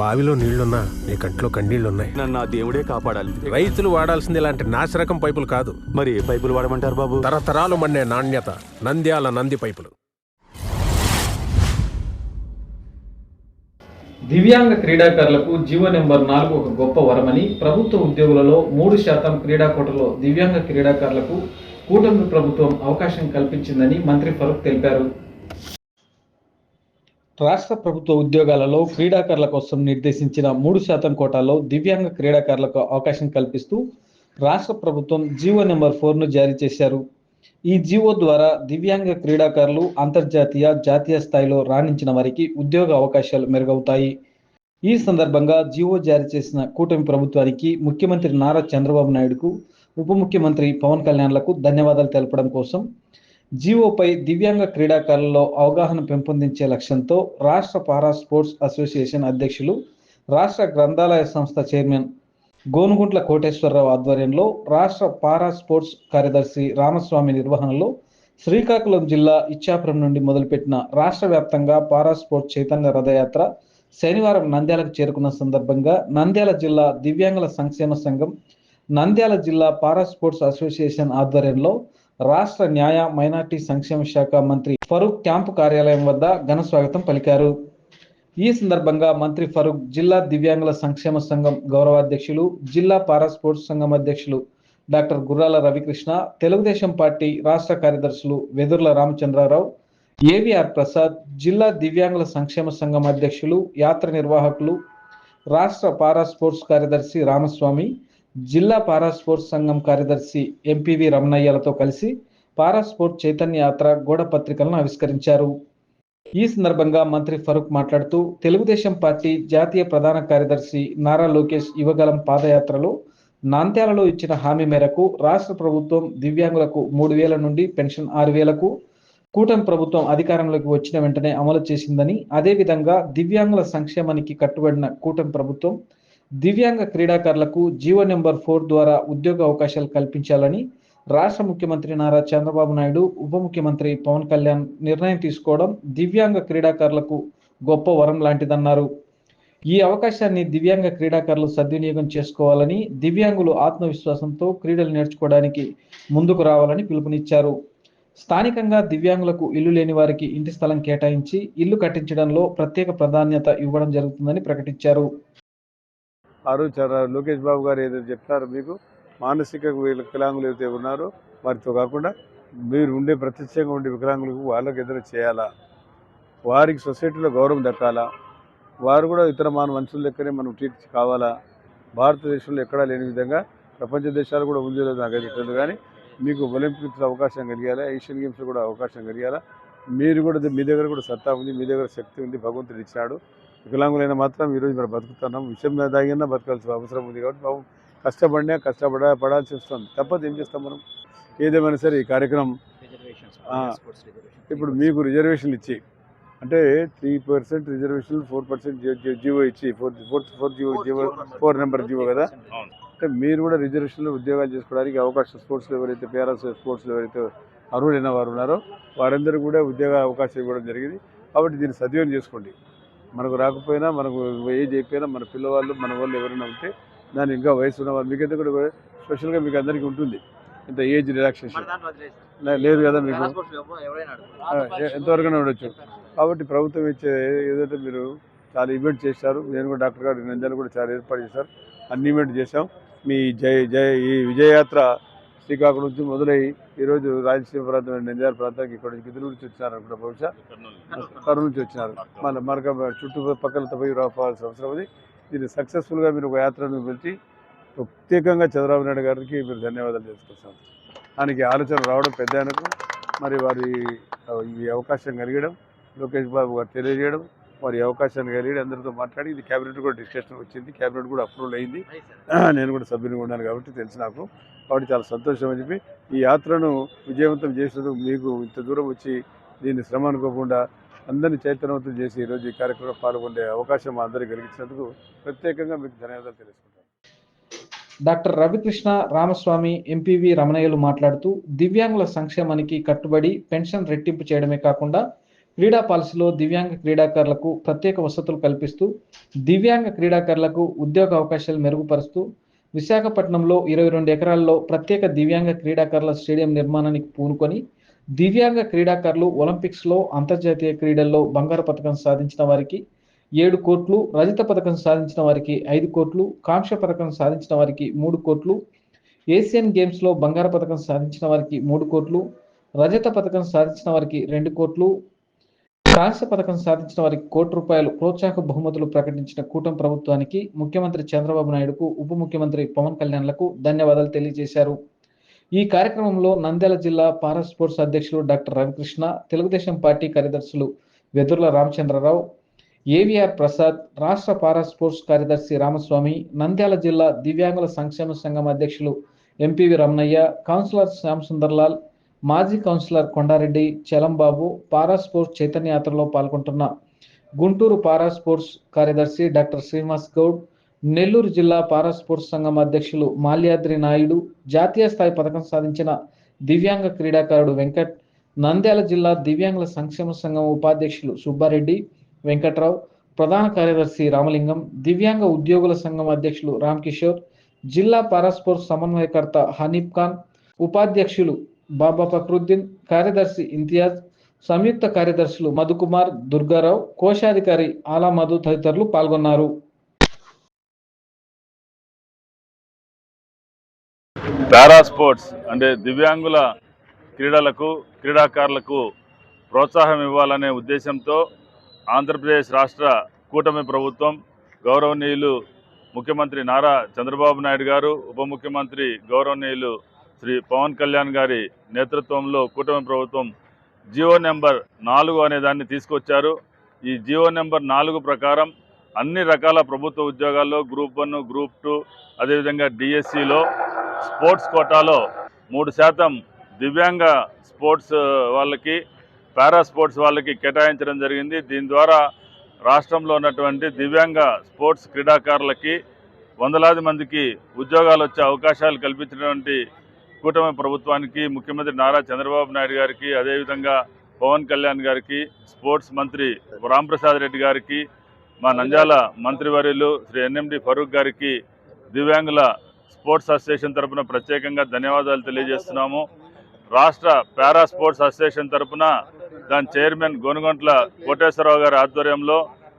బావిలో నీళ్ళున్నా నీ కంట్లో కన్నీళ్ళున్నాయి. నన్ను ఆ దేవుడే కాపాడాలి. రైతులు వాడాల్సింది ఇలాంటి నాసిరకం పైపులు కాదు. మరి ఏ పైపులు వాడమంటారు బాబు? తరతరాలు మండే నాణ్యత నంద్యాల నంది పైపులు. దివ్యాంగ క్రీడాకారులకు జీవో నెంబర్ నాలుగు ఒక గొప్ప వరమని ప్రభుత్వ ఉద్యోగులలో మూడు శాతం క్రీడా కోటలో దివ్యాంగ క్రీడాకారులకు కూటమి ప్రభుత్వం అవకాశం కల్పించిందని మంత్రి ఫరూక్ తెలిపారు. రాష్ట్ర ప్రభుత్వ ఉద్యోగాలలో క్రీడాకారుల కోసం నిర్దేశించిన మూడు శాతం కోటాలో దివ్యాంగ క్రీడాకారులకు అవకాశం కల్పిస్తూ రాష్ట్ర ప్రభుత్వం జీవో నెంబర్ ఫోర్ను జారీ చేశారు. ఈ జీవో ద్వారా దివ్యాంగ క్రీడాకారులు అంతర్జాతీయ జాతీయ స్థాయిలో రాణించిన వారికి ఉద్యోగ అవకాశాలు మెరుగవుతాయి. ఈ సందర్భంగా జీవో జారీ చేసిన కూటమి ప్రభుత్వానికి ముఖ్యమంత్రి నారా చంద్రబాబు నాయుడుకు ఉప ముఖ్యమంత్రి పవన్ కళ్యాణ్లకు ధన్యవాదాలు తెలపడం కోసం జీవోపై దివ్యాంగ క్రీడాకారులలో అవగాహన పెంపొందించే లక్ష్యంతో రాష్ట్ర పారా స్పోర్ట్స్ అసోసియేషన్ అధ్యక్షులు రాష్ట్ర గ్రంథాలయ సంస్థ చైర్మన్ గోనుగుంట్ల కోటేశ్వరరావు ఆధ్వర్యంలో రాష్ట్ర పారా స్పోర్ట్స్ కార్యదర్శి రామస్వామి నిర్వహణలో శ్రీకాకుళం జిల్లా ఇచ్చాపురం నుండి మొదలుపెట్టిన రాష్ట్ర వ్యాప్తంగా పారా స్పోర్ట్స్ చైతన్య రథయాత్ర శనివారం నంద్యాలకు చేరుకున్న సందర్భంగా నంద్యాల జిల్లా దివ్యాంగుల సంక్షేమ సంఘం నంద్యాల జిల్లా పారా స్పోర్ట్స్ అసోసియేషన్ ఆధ్వర్యంలో రాష్ట్ర న్యాయ మైనార్టీ సంక్షేమ శాఖ మంత్రి ఫరూక్ క్యాంపు కార్యాలయం వద్ద ఘన స్వాగతం పలికారు. ఈ సందర్భంగా మంత్రి ఫరూక్ జిల్లా దివ్యాంగుల సంక్షేమ సంఘం గౌరవాధ్యక్షులు జిల్లా పారా స్పోర్ట్స్ సంఘం అధ్యక్షులు డాక్టర్ గుర్రాల రవికృష్ణ తెలుగుదేశం పార్టీ రాష్ట్ర కార్యదర్శులు వెదుర్ల రామచంద్రారావు ఏవిఆర్ ప్రసాద్ జిల్లా దివ్యాంగుల సంక్షేమ సంఘం అధ్యక్షులు యాత్ర నిర్వాహకులు రాష్ట్ర పారా స్పోర్ట్స్ కార్యదర్శి రామస్వామి జిల్లా పారా స్పోర్ట్స్ సంఘం కార్యదర్శి ఎంపీవి రమణయ్యలతో కలిసి పారా స్పోర్ట్ చైతన్య యాత్ర గోడ పత్రికలను ఆవిష్కరించారు. ఈ సందర్భంగా మంత్రి ఫరూక్ మాట్లాడుతూ తెలుగుదేశం పార్టీ జాతీయ ప్రధాన కార్యదర్శి నారా లోకేష్ యువగలం పాదయాత్రలో నాంత్యాలలో ఇచ్చిన హామీ మేరకు రాష్ట్ర ప్రభుత్వం దివ్యాంగులకు మూడు వేల నుండి పెన్షన్ ఆరు వేలకు కూటమి ప్రభుత్వం అధికారంలోకి వచ్చిన వెంటనే అమలు చేసిందని అదేవిధంగా దివ్యాంగుల సంక్షేమానికి కట్టుబడిన కూటమి ప్రభుత్వం దివ్యాంగ క్రీడాకారులకు జీవో నెంబర్ ఫోర్ ద్వారా ఉద్యోగ అవకాశాలు కల్పించాలని రాష్ట్ర ముఖ్యమంత్రి నారా చంద్రబాబు నాయుడు ఉప ముఖ్యమంత్రి పవన్ కళ్యాణ్ నిర్ణయం తీసుకోవడం దివ్యాంగ క్రీడాకారులకు గొప్ప వరం లాంటిదన్నారు. ఈ అవకాశాన్ని దివ్యాంగ క్రీడాకారులు సద్వినియోగం చేసుకోవాలని దివ్యాంగులు ఆత్మవిశ్వాసంతో క్రీడలు నేర్చుకోవడానికి ముందుకు రావాలని పిలుపునిచ్చారు. స్థానికంగా దివ్యాంగులకు ఇల్లు లేని వారికి ఇంటి స్థలం కేటాయించి ఇల్లు కట్టించడంలో ప్రత్యేక ప్రాధాన్యత ఇవ్వడం జరుగుతుందని ప్రకటించారు. ఆ రోజు లోకేష్ బాబు గారు ఏదైతే చెప్తారు మీకు. మానసిక వికలాంగులు ఏదైతే ఉన్నారో వారితో కాకుండా మీరు ఉండే ప్రత్యక్షంగా ఉండే వికలాంగులకు వాళ్ళకి ఎదురు చేయాలా? వారికి సొసైటీలో గౌరవం దక్కాలా? వారు కూడా ఇతర మన మనుషుల లెక్కనే మనం ట్రీట్ కావాలా? భారతదేశంలో ఎక్కడా లేని విధంగా ప్రపంచ దేశాలు కూడా ఉంది లేదు నాకు తెలియదు కానీ మీకు ఒలింపిక్స్లో అవకాశం కలిగాలా? ఏషియన్ గేమ్స్లో కూడా అవకాశం కలిగాలా? మీరు కూడా మీ దగ్గర కూడా సత్తా ఉంది మీ దగ్గర శక్తి ఉంది భగవంతుడు ఇచ్చాడు. వికలాంగులైన మాత్రం ఈరోజు మనం బతుకుతున్నాం. విషయం దాగినా బతకాల్సిన అవసరం ఉంది కాబట్టి పాపం కష్టపడినా కష్టపడ పడాల్సి వస్తుంది. తప్పదు ఏం చేస్తాం మనం? ఏదేమైనా సరే ఈ కార్యక్రమం ఇప్పుడు మీకు రిజర్వేషన్లు ఇచ్చి అంటే three percent reservation four percent GO ఇచ్చి four fourth four GO GO four number GO కదా? అంటే మీరు కూడా రిజర్వేషన్లో ఉద్యోగాలు చేసుకోవడానికి అవకాశం స్పోర్ట్స్లో ఎవరైతే పేరెంట్స్ స్పోర్ట్స్లో ఎవరైతే అర్హులైన వారు ఉన్నారో వారందరూ కూడా ఉద్యోగ అవకాశం ఇవ్వడం జరిగింది. కాబట్టి దీన్ని సద్వినియోగం చేసుకోండి. మనకు రాకపోయినా మనకు ఏజ్ అయిపోయినా మన పిల్లవాళ్ళు మన వాళ్ళు ఎవరైనా ఉంటే దాని ఇంకా వయసు ఉన్న వాళ్ళు మీకైతే కూడా స్పెషల్గా మీకు అందరికీ ఉంటుంది. ఇంత ఏజ్ రిలాక్సేషన్. లేదు కదా మీకు? ఎంతవరకైనా ఉండొచ్చు. కాబట్టి ప్రభుత్వం ఇచ్చే ఏదైతే మీరు చాలా ఈవెంట్ చేశారు నేను కూడా డాక్టర్ గారు నంద్యాల కూడా చాలా ఏర్పాటు చేశారు. అన్ని ఈవెంట్ చేశాం. మీ జయ జయ ఈ విజయయాత్ర శ్రీకాకుళం నుంచి మొదలై ఈరోజు రాయలసీమ ప్రాంతం నంద్యాల ప్రాంతానికి ఇక్కడ నుంచి గిద్దరు నుంచి వచ్చినారు అనుకుంటా బహుశా. కర్నూలు నుంచి వచ్చినారు. మళ్ళీ మరొక చుట్టుపక్కల పోయి రావాల్సిన అవసరం ఉంది. దీన్ని సక్సెస్ఫుల్గా మీరు ఒక యాత్రను పిలిచి ప్రత్యేకంగా చంద్రబాబు నాయుడు గారికి మీరు ధన్యవాదాలు చేసుకొస్తాం ఆయనకి ఆలోచన రావడం పెద్ద ఆయనకు మరి వారి ఈ అవకాశం కలిగడం లోకేష్ బాబు గారు తెలియజేయడం వారి అవకాశాన్ని కలిగి అందరితో మాట్లాడి ఇది క్యాబినెట్ కూడా డిస్కషన్ వచ్చింది. క్యాబినెట్ కూడా అప్రూవల్ అయింది. నేను కూడా సభ్యునిగా ఉన్నాను కాబట్టి తెలుసు నాకు. కాబట్టి చాలా సంతోషం అని చెప్పి ఈ యాత్రను విజయవంతం చేసినందుకు మీకు ఇంత దూరం వచ్చి దీన్ని శ్రమ అనుకోకుండా అందరినీ చైతన్యవంతం చేసి ఈరోజు ఈ కార్యక్రమంలో పాల్గొనే అవకాశం మా అందరికీ కలిగించినందుకు ప్రత్యేకంగా మీకు ధన్యవాదాలు తెలుసుకుంటాను. డాక్టర్ రవికృష్ణ రామస్వామి ఎంపీవి రమణయ్యలు మాట్లాడుతూ దివ్యాంగుల సంక్షేమానికి కట్టుబడి పెన్షన్ రెట్టింపు చేయడమే కాకుండా క్రీడా పాలసీలో దివ్యాంగ క్రీడాకారులకు ప్రత్యేక వసతులు కల్పిస్తూ దివ్యాంగ క్రీడాకారులకు ఉద్యోగ అవకాశాలు మెరుగుపరుస్తూ విశాఖపట్నంలో ఇరవై రెండు ఎకరాల్లో ప్రత్యేక దివ్యాంగ క్రీడాకారుల స్టేడియం నిర్మాణానికి పూనుకొని దివ్యాంగ క్రీడాకారులు ఒలింపిక్స్లో అంతర్జాతీయ క్రీడల్లో బంగారు పథకం సాధించిన వారికి ఏడు కోట్లు రజత పథకం సాధించిన వారికి ఐదు కోట్లు కాంక్ష పథకం సాధించిన వారికి మూడు కోట్లు ఏషియన్ గేమ్స్లో బంగారు పథకం సాధించిన వారికి మూడు కోట్లు రజత పథకం సాధించిన వారికి రెండు కోట్లు కాంస్య పథకం సాధించిన వారికి కోటి రూపాయలు ప్రోత్సాహక బహుమతులు ప్రకటించిన కూటమి ప్రభుత్వానికి ముఖ్యమంత్రి చంద్రబాబు నాయుడుకు ఉప ముఖ్యమంత్రి పవన్ కళ్యాణ్లకు ధన్యవాదాలు తెలియజేశారు. ఈ కార్యక్రమంలో నంద్యాల జిల్లా పారా స్పోర్ట్స్ అధ్యక్షులు డాక్టర్ రవికృష్ణ తెలుగుదేశం పార్టీ కార్యదర్శులు వెదుర్ల రామచంద్రరావు ఏవిఆర్ ప్రసాద్ రాష్ట్ర పారా స్పోర్ట్స్ కార్యదర్శి రామస్వామి నంద్యాల జిల్లా దివ్యాంగుల సంక్షేమ సంఘం అధ్యక్షులు ఎంపీవి రమణయ్య కౌన్సిలర్ శ్యామ్ సుందర్లాల్ మాజీ councillor Kondareddy Chalambabu para sports Chaitanya యాత్రలో పాల్గొంటున్న గుంటూరు పారా స్పోర్ట్స్ కార్యదర్శి డాక్టర్ శ్రీనివాస్ గౌడ్ నెల్లూరు జిల్లా పారా స్పోర్ట్స్ సంఘం అధ్యక్షులు మాల్యాద్రి నాయుడు జాతీయ స్థాయి పథకం సాధించిన దివ్యాంగ క్రీడాకారుడు వెంకట్ నంద్యాల జిల్లా దివ్యాంగుల సంక్షేమ సంఘం ఉపాధ్యక్షులు సుబ్బారెడ్డి వెంకట్రావు ప్రధాన కార్యదర్శి రామలింగం దివ్యాంగ ఉద్యోగుల సంఘం అధ్యక్షులు రామ్ కిషోర్ జిల్లా పారాస్పోర్ట్స్ సమన్వయకర్త హనీఫ్ ఖాన్ ఉపాధ్యక్షులు బాబా ఫక్రుద్దీన్ కార్యదర్శి ఇంతియాజ్ సంయుక్త కార్యదర్శులు మధుకుమార్ దుర్గారావు కోశాధికారి ఆలా మధు తదితరులు పాల్గొన్నారు. పారా స్పోర్ట్స్ అంటే దివ్యాంగుల క్రీడలకు క్రీడాకారులకు ప్రోత్సాహం ఇవ్వాలనే ఉద్దేశంతో ఆంధ్రప్రదేశ్ రాష్ట్ర కూటమి ప్రభుత్వం గౌరవనీయులు ముఖ్యమంత్రి నారా చంద్రబాబు నాయుడు గారు ఉప ముఖ్యమంత్రి గౌరవనీయులు శ్రీ పవన్ కళ్యాణ్ గారి నేతృత్వంలో కూటమి ప్రభుత్వం జియో నెంబర్ నాలుగు అనే దాన్ని తీసుకొచ్చారు. ఈ జియో నెంబర్ నాలుగు ప్రకారం అన్ని రకాల ప్రభుత్వ ఉద్యోగాల్లో గ్రూప్ వన్ గ్రూప్ టూ అదేవిధంగా డిఎస్సిలో స్పోర్ట్స్ కోటాలో మూడు శాతం దివ్యాంగ స్పోర్ట్స్ వాళ్ళకి పారా స్పోర్ట్స్ వాళ్ళకి కేటాయించడం జరిగింది. దీని ద్వారా రాష్ట్రంలో ఉన్నటువంటి దివ్యాంగ స్పోర్ట్స్ క్రీడాకారులకి వందలాది మందికి ఉద్యోగాలు వచ్చే అవకాశాలు కల్పించినటువంటి కూటమి ప్రభుత్వానికి ముఖ్యమంత్రి నారా చంద్రబాబు నాయుడు గారికి అదేవిధంగా పవన్ కళ్యాణ్ గారికి స్పోర్ట్స్ మంత్రి రాంప్రసాద్ రెడ్డి గారికి మా నంజాల మంత్రివర్యులు శ్రీ ఎన్ఎండి ఫరూక్ గారికి దివ్యాంగుల స్పోర్ట్స్ అసోసియేషన్ తరపున ప్రత్యేకంగా ధన్యవాదాలు తెలియజేస్తున్నాము. రాష్ట్ర పారా స్పోర్ట్స్ అసోసియేషన్ తరపున దాని చైర్మన్ గోనుగొంట్ల కోటేశ్వరరావు గారి ఆధ్వర్యంలో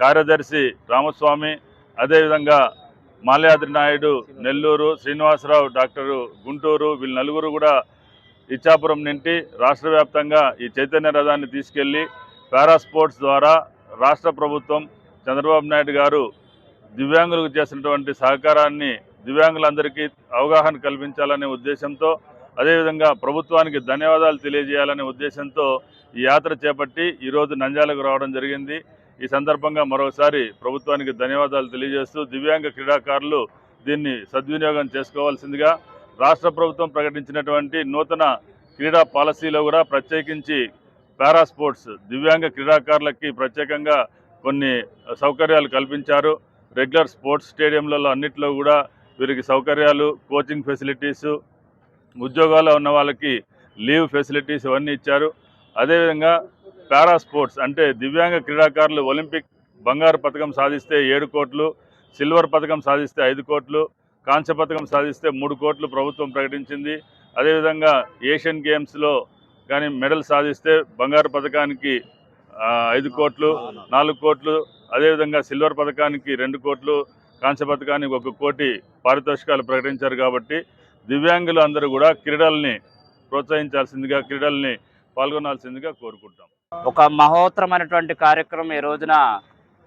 కార్యదర్శి రామస్వామి అదేవిధంగా మాల్యాద్రి నాయుడు నెల్లూరు శ్రీనివాసరావు డాక్టరు గుంటూరు వీళ్ళు నలుగురు కూడా ఇచ్చాపురం నుండి రాష్ట్ర వ్యాప్తంగా ఈ చైతన్య రథాన్ని తీసుకెళ్ళి పారా స్పోర్ట్స్ ద్వారా రాష్ట్ర ప్రభుత్వం చంద్రబాబు నాయుడు గారు దివ్యాంగులకు చేసినటువంటి సహకారాన్ని దివ్యాంగులందరికీ అవగాహన కల్పించాలనే ఉద్దేశంతో అదేవిధంగా ప్రభుత్వానికి ధన్యవాదాలు తెలియజేయాలనే ఉద్దేశంతో ఈ యాత్ర చేపట్టి ఈరోజు నంద్యాలకు రావడం జరిగింది. ఈ సందర్భంగా మరోసారి ప్రభుత్వానికి ధన్యవాదాలు తెలియజేస్తూ దివ్యాంగ క్రీడాకారులు దీన్ని సద్వినియోగం చేసుకోవాల్సిందిగా రాష్ట్ర ప్రభుత్వం ప్రకటించినటువంటి నూతన క్రీడా పాలసీలో కూడా ప్రత్యేకించి పారా స్పోర్ట్స్ దివ్యాంగ క్రీడాకారులకి ప్రత్యేకంగా కొన్ని సౌకర్యాలు కల్పించారు. రెగ్యులర్ స్పోర్ట్స్ స్టేడియంలలో అన్నిట్లో కూడా వీరికి సౌకర్యాలు కోచింగ్ ఫెసిలిటీసు ఉద్యోగాల్లో ఉన్న వాళ్ళకి లీవ్ ఫెసిలిటీస్ ఇవన్నీ ఇచ్చారు. అదేవిధంగా పారా స్పోర్ట్స్ అంటే దివ్యాంగ క్రీడాకారులు ఒలింపిక్ బంగారు పథకం సాధిస్తే ఏడు కోట్లు సిల్వర్ పథకం సాధిస్తే ఐదు కోట్లు కాంస్య పథకం సాధిస్తే మూడు కోట్లు ప్రభుత్వం ప్రకటించింది. అదేవిధంగా ఏషియన్ గేమ్స్లో కానీ మెడల్ సాధిస్తే బంగారు పథకానికి ఐదు కోట్లు నాలుగు కోట్లు అదేవిధంగా సిల్వర్ పథకానికి రెండు కోట్లు కాంస్య పథకానికి ఒక కోటి పారితోషికాలు ప్రకటించారు కాబట్టి దివ్యాంగులు అందరూ కూడా క్రీడల్ని ప్రోత్సహించాల్సిందిగా క్రీడల్ని పాల్గొనాల్సిందిగా కోరుకుంటాం ఒక మహోత్తరమైనటువంటి కార్యక్రమం ఈ రోజున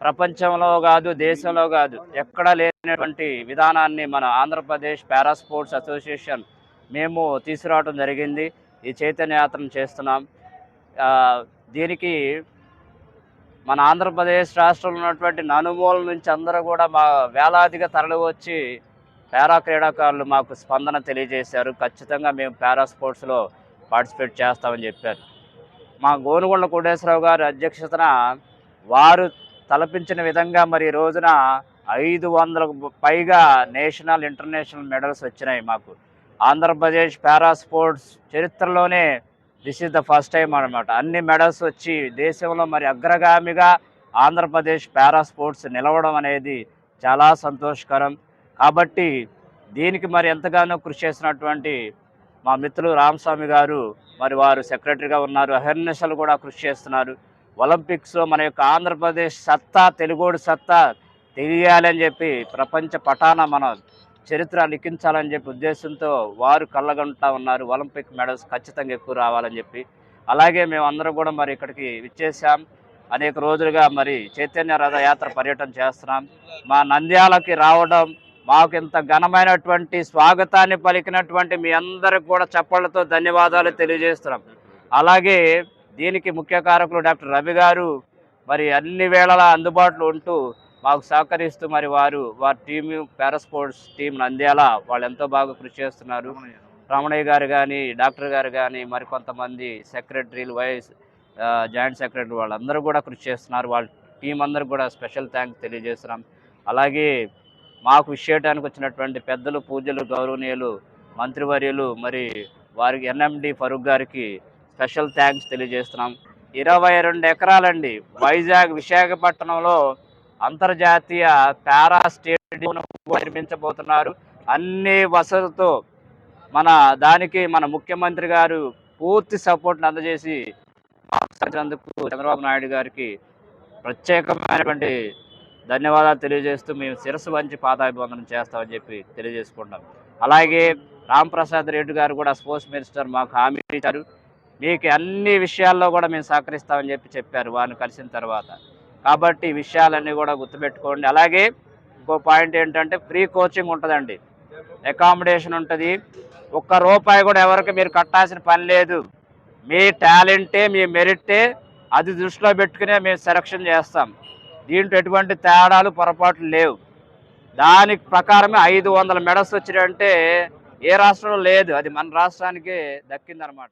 ప్రపంచంలో కాదు దేశంలో కాదు ఎక్కడా లేనటువంటి విధానాన్ని మన ఆంధ్రప్రదేశ్ పారా స్పోర్ట్స్ అసోసియేషన్ మేము తీసుకురావడం జరిగింది. ఈ చైతన్యయాత్రను చేస్తున్నాం. దీనికి మన ఆంధ్రప్రదేశ్ రాష్ట్రంలో ఉన్నటువంటి నలుమూల నుంచి అందరూ కూడా మా వేలాదిగా తరలివచ్చి పారా క్రీడాకారులు మాకు స్పందన తెలియజేశారు. ఖచ్చితంగా మేము పారా స్పోర్ట్స్లో పార్టిసిపేట్ చేస్తామని చెప్పారు. మా గోనుగొండ కోటేశ్వరరావు గారి అధ్యక్షతన వారు తలపించిన విధంగా మరి ఈ రోజున ఐదు వందలకు పైగా నేషనల్ ఇంటర్నేషనల్ మెడల్స్ వచ్చినాయి మాకు. ఆంధ్రప్రదేశ్ పారా స్పోర్ట్స్ చరిత్రలోనే this is the first time అనమాట అన్ని మెడల్స్ వచ్చి దేశంలో మరి అగ్రగామిగా ఆంధ్రప్రదేశ్ పారా స్పోర్ట్స్ నిలవడం అనేది చాలా సంతోషకరం. కాబట్టి దీనికి మరి ఎంతగానో కృషి చేసినటువంటి మా మిత్రులు రామస్వామి గారు మరి వారు సెక్రటరీగా ఉన్నారు. అహర్నిశలు కూడా కృషి చేస్తున్నారు. ఒలింపిక్స్లో మన యొక్క ఆంధ్రప్రదేశ్ సత్తా తెలుగోడు సత్తా తెలియాలని చెప్పి ప్రపంచ పటాన మన చరిత్ర లిఖించాలని చెప్పి ఉద్దేశంతో వారు కళ్ళగంటా ఉన్నారు. ఒలింపిక్ మెడల్స్ ఖచ్చితంగా ఎక్కువ రావాలని చెప్పి. అలాగే మేము అందరం కూడా మరి ఇక్కడికి విచ్చేసాం అనేక రోజులుగా మరి చైతన్య రథయాత్ర పర్యటన చేస్తున్నాం. మా నంద్యాలకి రావడం మాకు ఇంత ఘనమైనటువంటి స్వాగతాన్ని పలికినటువంటి మీ అందరికి కూడా చప్పళ్ళతో ధన్యవాదాలు తెలియజేస్తున్నాం. అలాగే దీనికి ముఖ్య కారకులు డాక్టర్ రవి గారు మరి అన్ని వేళలా అందుబాటులో ఉంటూ మాకు సహకరిస్తూ మరి వారు వారి టీం పారాస్పోర్ట్స్ టీం అందేలా వాళ్ళు ఎంతో బాగా కృషి చేస్తున్నారు. రమణయ్య గారు కానీ డాక్టర్ గారు కానీ మరి కొంతమంది సెక్రటరీలు వైస్ జాయింట్ సెక్రటరీ వాళ్ళందరూ కూడా కృషి చేస్తున్నారు. వాళ్ళ టీం అందరికి కూడా స్పెషల్ థ్యాంక్స్ తెలియజేస్తున్నాం. అలాగే మాకు విషయటానికి వచ్చినటువంటి పెద్దలు పూజలు గౌరవనీయులు మంత్రివర్యులు మరి వారికి ఎన్ఎండి ఫరూక్ గారికి స్పెషల్ థ్యాంక్స్ తెలియజేస్తున్నాం. ఇరవై రెండు ఎకరాలండి. వైజాగ్ విశాఖపట్నంలో అంతర్జాతీయ పారా స్టేడియం నిర్మించబోతున్నారు. అన్ని వసతులతో మన దానికి మన ముఖ్యమంత్రి గారు పూర్తి సపోర్ట్ని అందజేసి చంద్రబాబు నాయుడు గారికి ప్రత్యేకమైనటువంటి ధన్యవాదాలు తెలియజేస్తూ మేము శిరస్సు వంచి పాదాభివందనం చేస్తామని చెప్పి తెలియజేసుకుంటాం అలాగే రాంప్రసాద్ రెడ్డి గారు కూడా స్పోర్ట్స్ మినిస్టర్ మాకు హామీ ఇచ్చారు. మీకు అన్ని విషయాల్లో కూడా మేము సహకరిస్తామని చెప్పి చెప్పారు వారిని కలిసిన తర్వాత. కాబట్టి ఈ విషయాలన్నీ కూడా గుర్తుపెట్టుకోండి. అలాగే ఇంకో పాయింట్ ఏంటంటే ఫ్రీ కోచింగ్ ఉంటుందండి. అకామిడేషన్ ఉంటుంది. ఒక్క రూపాయి కూడా ఎవరికి మీరు కట్టాల్సిన పని లేదు. మీ టాలెంటే మీ మెరిట్టే అది దృష్టిలో పెట్టుకునే మేము సెలక్షన్ చేస్తాం. దీంట్లో ఎటువంటి తేడాలు పొరపాట్లు లేవు. దాని ప్రకారమే ఐదు వందల మెడల్స్ వచ్చినాయంటే ఏ రాష్ట్రంలో లేదు. అది మన రాష్ట్రానికి దక్కిందనమాట.